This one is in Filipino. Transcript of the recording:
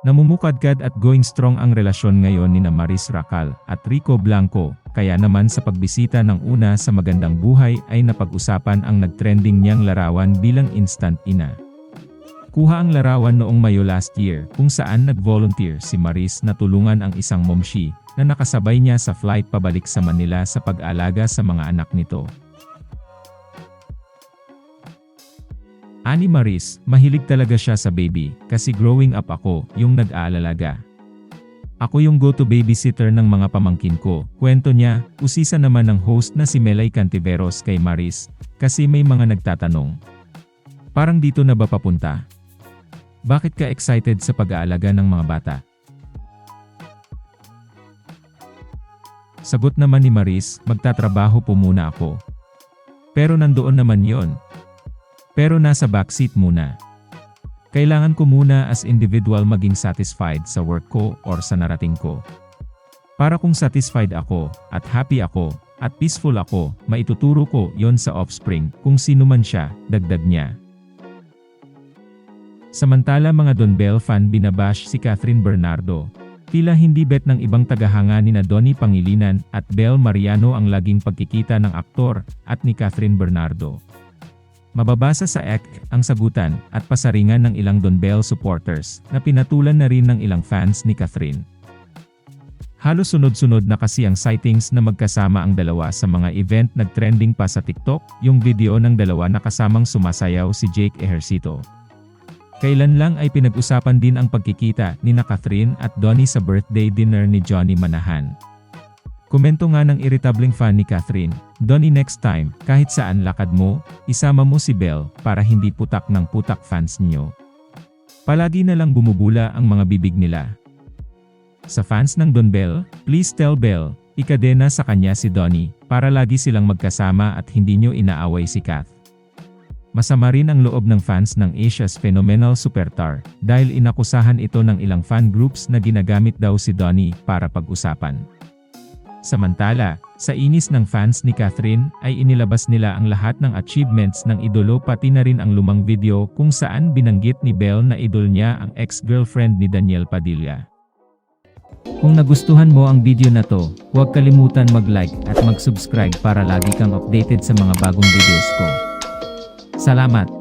Namumukadkad at going strong ang relasyon ngayon ni Maris Racal at Rico Blanco, kaya naman sa pagbisita ng una sa magandang buhay ay napag-usapan ang nagtrending niyang larawan bilang instant ina. Kuha ang larawan noong Mayo last year kung saan nag-volunteer si Maris na tulungan ang isang momshi na nakasabay niya sa flight pabalik sa Manila sa pag-alaga sa mga anak nito. Ani Maris, mahilig talaga siya sa baby, kasi growing up ako, yung nag-aalalaga. Ako yung go-to babysitter ng mga pamangkin ko. Kwento niya, usisa naman ng host na si Melay Cantiveros kay Maris, kasi may mga nagtatanong. Parang dito na ba papunta? Bakit ka excited sa pag-aalaga ng mga bata? Sagot naman ni Maris, magtatrabaho po muna ako. Pero nandoon naman yon. Pero nasa backseat muna. Kailangan ko muna as individual maging satisfied sa work ko or sa narating ko. Para kung satisfied ako, at happy ako, at peaceful ako, maituturo ko yon sa offspring kung sino man siya, dagdag niya. Samantala mga Don Bell fan binabash si Catherine Bernardo. Tila hindi bet ng ibang tagahanga ni na Donnie Pangilinan at Bel Mariano ang laging pagkikita ng aktor at ni Catherine Bernardo. Mababasa sa ek ang sagutan at pasaringan ng ilang Don Bell supporters na pinatulan na rin ng ilang fans ni Catherine. Halos sunod-sunod na kasi ang sightings na magkasama ang dalawa sa mga event nagtrending pa sa TikTok, yung video ng dalawa na kasamang sumasayaw si Jake Ejercito. Kailan lang ay pinag-usapan din ang pagkikita ni na Catherine at Donnie sa birthday dinner ni Johnny Manahan. Komento nga ng irritableng fan ni Catherine, Donnie next time, kahit saan lakad mo, isama mo si Belle para hindi putak ng putak fans niyo. Palagi na lang bumubula ang mga bibig nila. Sa fans ng Don Bell, please tell Belle, ikadena sa kanya si Donnie, para lagi silang magkasama at hindi nyo inaaway si Kath. Masama rin ang loob ng fans ng Asia's Phenomenal Superstar dahil inakusahan ito ng ilang fan groups na ginagamit daw si Donnie para pag-usapan. Samantala, sa inis ng fans ni Catherine ay inilabas nila ang lahat ng achievements ng idolo pati na rin ang lumang video kung saan binanggit ni Belle na idol niya ang ex-girlfriend ni Daniel Padilla. Kung nagustuhan mo ang video na to, huwag kalimutan mag-like at mag-subscribe para lagi kang updated sa mga bagong videos ko. Salamat!